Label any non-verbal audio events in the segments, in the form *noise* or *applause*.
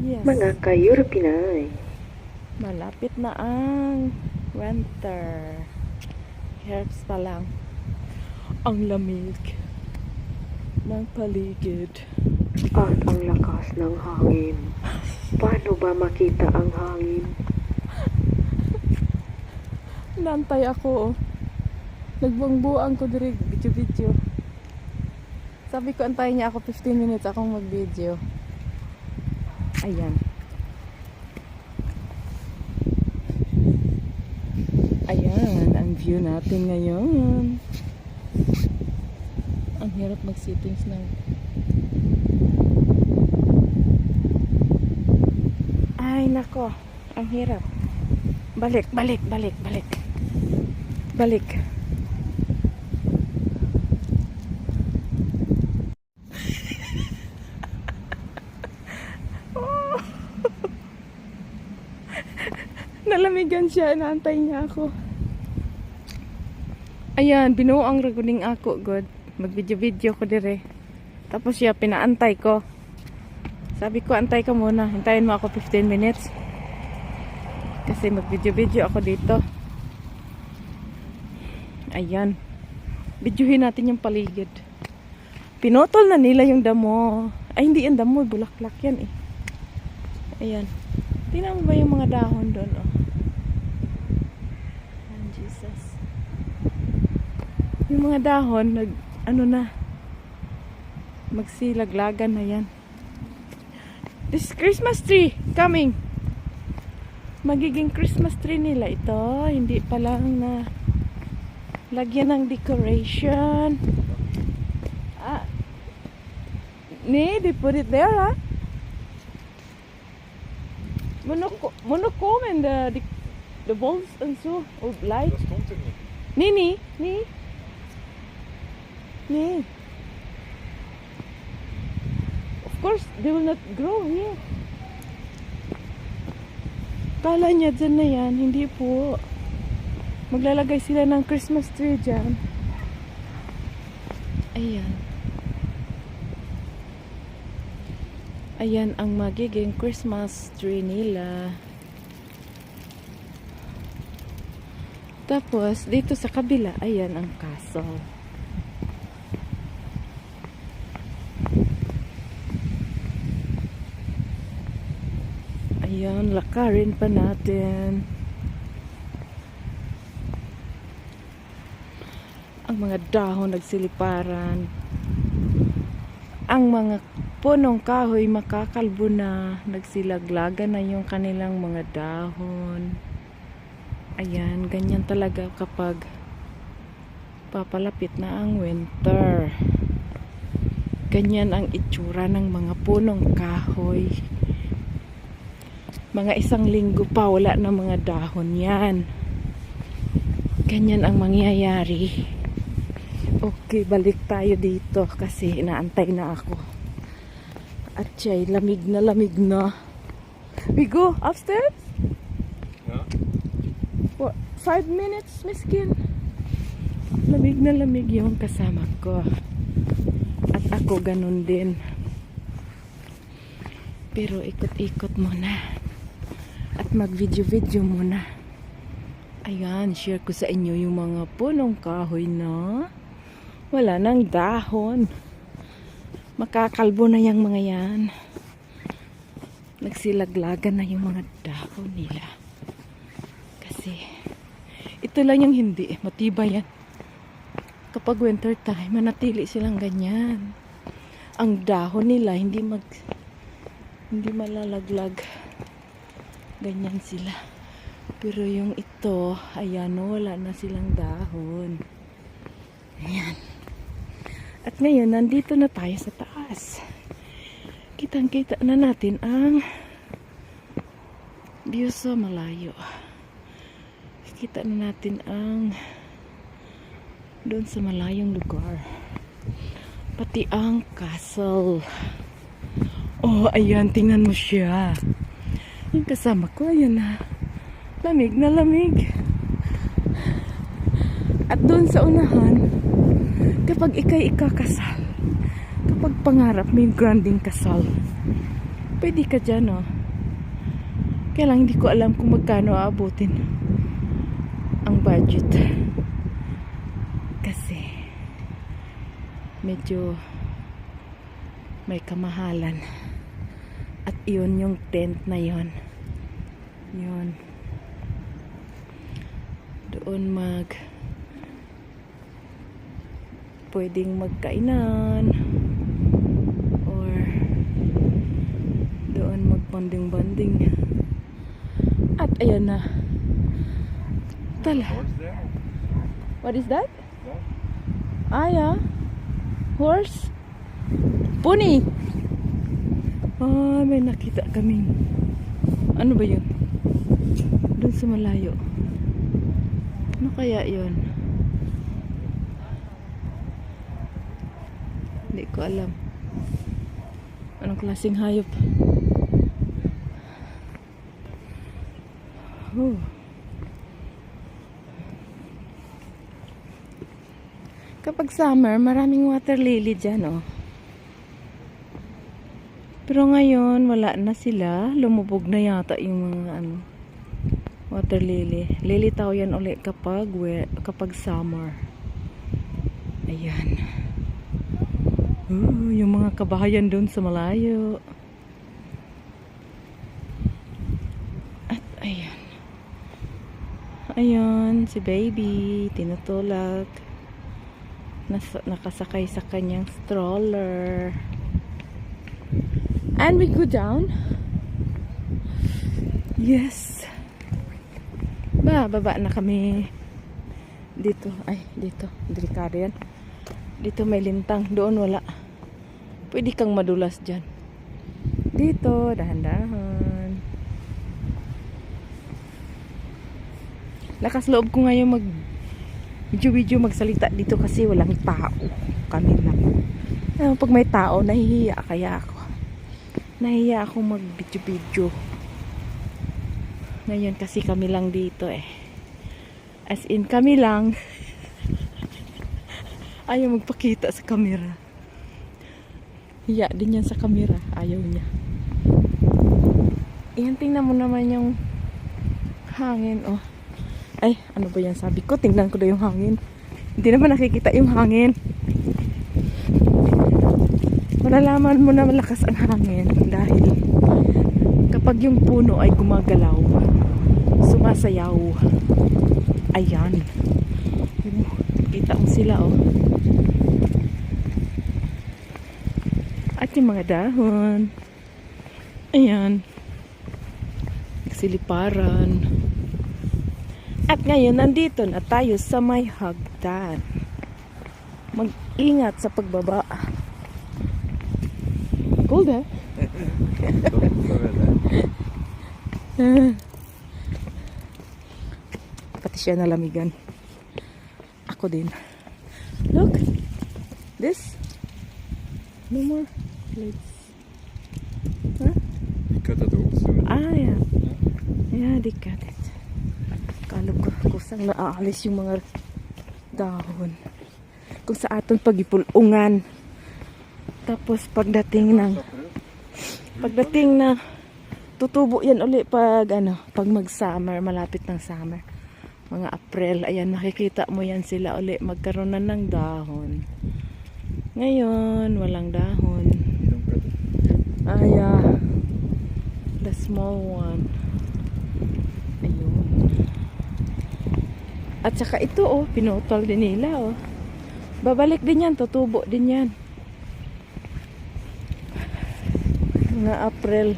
Yes. Mga Pinay. Malapit na ang winter. Herbs pa lang. Ang lamig ng paligid. At ang lakas ng hangin. Paano ba makita ang hangin? Nantay ako. Nagbangbuang ko diri video-video. Sabi ko antayin niya ako 15 minutes akong mag-video. Ayan. Ayan, ang view natin ngayon. Ang hirap mag-sittings ng Ay, nako. Ang hirap. Balik, balik, balik, balik. Balik. Nalamigan siya, naantay niya ako. Ayan, binuo ang raguning ako, God. Mag-video-video ko dire. Tapos siya, pinaantay ko. Sabi ko, antay ka muna. Hintayin mo ako 15 minutes. Kasi mag-video-video ako dito. Ayan. Videohin natin yung paligid. Pinotol na nila yung damo. Ay, hindi yung damo. Bulaklak yan eh. Ayan. Tingnan mo ba yung mga dahon doon, oh. Ayan, Jesus. Yung mga dahon, nag, ano na, magsilaglagan na yan. This Christmas tree coming. Magiging Christmas tree nila ito. Hindi pa lang na lagyan ng decoration. Ah, nee, they put it there, ah. Monoko monocomen the, the the balls and so of light. Dat komt er niet. Nee, nee, nee. Nee. Of course, they will not grow here. Kala niya dyan na yan. Hindi po. Maglalagay sila ng Christmas tree dyan. Ayan. Ayan ang magiging Christmas tree nila. Tapos, dito sa kabila, ayan ang castle. Ayan, lakarin pa natin. Ang mga dahon nagsiliparan. Ang mga punong kahoy makakalbo na. Nagsilaglagan na yung kanilang mga dahon. Ayan, ganyan talaga kapag papalapit na ang winter. Ganyan ang itsura ng mga punong kahoy. Mga isang linggo pa wala na mga dahon yan. Ganyan ang mangyayari. Okay, balik tayo dito kasi inaantay na ako. At siya'y lamig na lamig na. We go upstairs? Ja. For five minutes, miskin. Lamig na lamig yung kasama ko. At ako ganun din. Pero ikot-ikot muna. At mag-video-video muna. Ayan, share ko sa inyo yung mga punong kahoy na wala nang dahon. Makakalbo na yung mga yan. Nagsilaglagan na yung mga dahon nila. Kasi ito lang yung hindi. Matibay yan. Kapag winter time, manatili silang ganyan. Ang dahon nila hindi mag hindi malalaglag. Ganyan sila. Pero yung ito, ayan, wala na silang dahon. Ayan. At ngayon, nandito na tayo sa taas. Kitang-kita na natin ang view sa malayo. Kita na natin ang doon sa malayong lugar. Pati ang castle. Oh, ayan, tingnan mo siya. Yung kasama ko, ayan na. Lamig na lamig. At doon sa unahan, kapag ikay ikakasal, kapag pangarap may granding kasal, Pwede ka dyan, oh. Kaya lang hindi ko alam kung magkano aabutin ang budget. Kasi medyo may kamahalan. At iyon yung tent na yon. Yun. Doon mag pwedeng magkainan or doon magbanding-banding at ayan na tala what is that? That? ah yeah horse pony ah may nakita kaming ano ba yun? doon sa malayo ano kaya yun? hindi ko alam anong klaseng hayop oh Kapag summer, maraming water lily dyan, oh. Pero ngayon, wala na sila. Lumubog na yata yung mga, ano, water lily. Lilitaw yan ulit kapag, we- kapag summer. Ayan. Ooh, yung mga kabahayan doon sa malayo. At ayan. Ayan, si baby, tinutulak. Nas- nakasakay sa kanyang stroller. And we go down. Yes. Ba, baba na kami. Dito, ay, dito. Delikado yan. Dito may lintang. Doon wala. Pwede kang madulas dyan. Dito, dahan-dahan. Lakas loob ko ngayon mag video-video magsalita dito kasi walang tao. Kami lang. Ano, pag may tao, nahihiya kaya ako. Nahihiya ako mag video-video. Ngayon kasi kami lang dito eh. As in, kami lang. *laughs* Ayaw magpakita sa camera. Hiya din yan sa camera. Ayaw niya. Iyan, tingnan mo naman yung hangin, oh. Ay, ano ba yan sabi ko? Tingnan ko daw yung hangin. Hindi naman nakikita yung hangin. Malalaman mo na malakas ang hangin dahil kapag yung puno ay gumagalaw, sumasayaw. Ayan. Kita mo sila, oh. At yung mga dahon. Ayan. Siliparan. At ngayon, nandito na tayo sa may hagdan. Mag-ingat sa pagbaba. Cold eh? Pati siya nalamigan. Ako din. Look! This. No more plates. Huh? Cut it soon. Ah, yeah. Yeah, they cut it. Kala ko kusang naaalis yung mga dahon. Kung sa aton pagipulungan. Tapos pagdating ng pagdating na tutubo yan uli pag ano, pag mag-summer, malapit ng summer. Mga April, ayan nakikita mo yan sila uli magkaroon na ng dahon. Ngayon, walang dahon. Ah, yeah. The small one. Ayun. At saka ito, oh, pinutol din nila, oh. Babalik din yan, tutubo din yan. Mga April.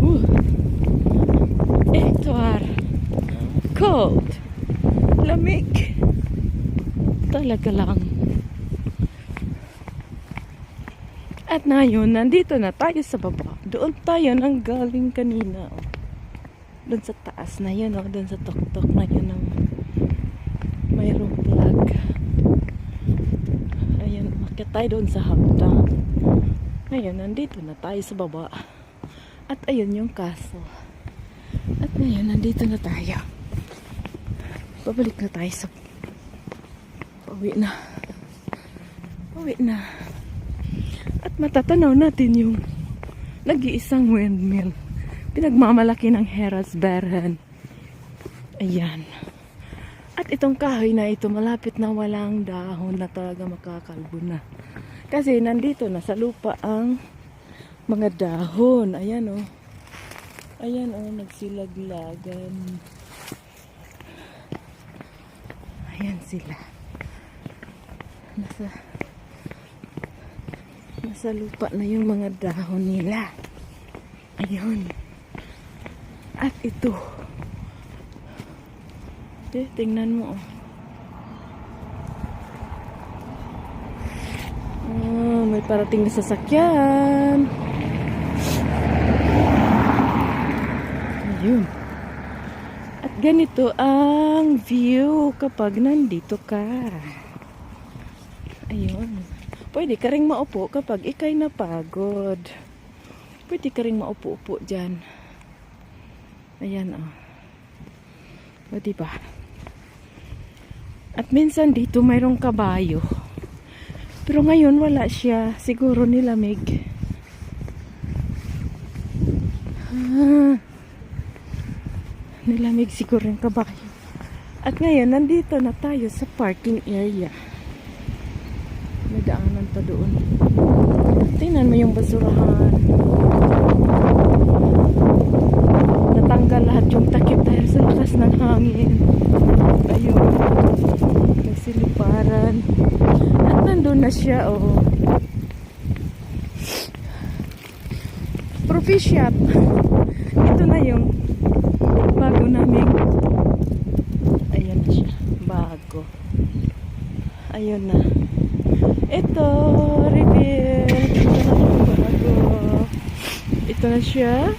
Uh. Ektar. Cold. Lamig. Talaga lang. At ngayon, nandito na tayo sa baba. Doon tayo nang galing kanina. oh. Doon sa taas na yun, oh. doon sa tuktok na yun ng mayroong plug. Umakyat tayo doon sa hagdan. Ngayon, nandito na tayo sa baba. At ayun yung kaso. At ngayon, nandito na tayo. Babalik na tayo sa Pauwi na. Pauwi na. At matatanaw natin yung nag-iisang windmill. Pinagmamalaki ng Heras Beren. Ayan. At itong kahoy na ito, malapit na walang dahon na talaga makakalbo na. Kasi nandito na sa lupa ang mga dahon. Ayan oh. Ayan oh, nagsilaglagan. Ayan sila. Nasa nasa lupa na yung mga dahon nila. Ayun. At ito. Eh, tingnan mo. Oh. Oh, may parating na sasakyan. Ayun. At ganito ang view kapag nandito ka. Ayun. Pwede ka rin maupo kapag ikay napagod. Pwede ka rin maupo-upo dyan. Ayan, oh. O, diba? At minsan dito mayroong kabayo. Pero ngayon wala siya. Siguro nilamig. Ah, nilamig siguro yung kabayo. At ngayon, nandito na tayo sa parking area. May daanan pa doon. Tingnan mo yung basurahan. Natanggal lahat yung takip dahil sa lakas ng hangin. Ayun. Nagsiliparan. At nandun na siya, oh. Propitiat. Ito na yung bago namin. Ayan na siya. Bago. Ayun na. Ito, reveal. Ito na yung bago. Ito na siya.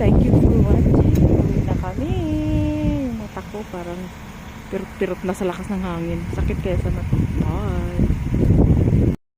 Thank you for watching. Uwi na kami. Yung mata ko parang pirot-pirot na sa lakas ng hangin. Sakit kaya sa mata. Bye.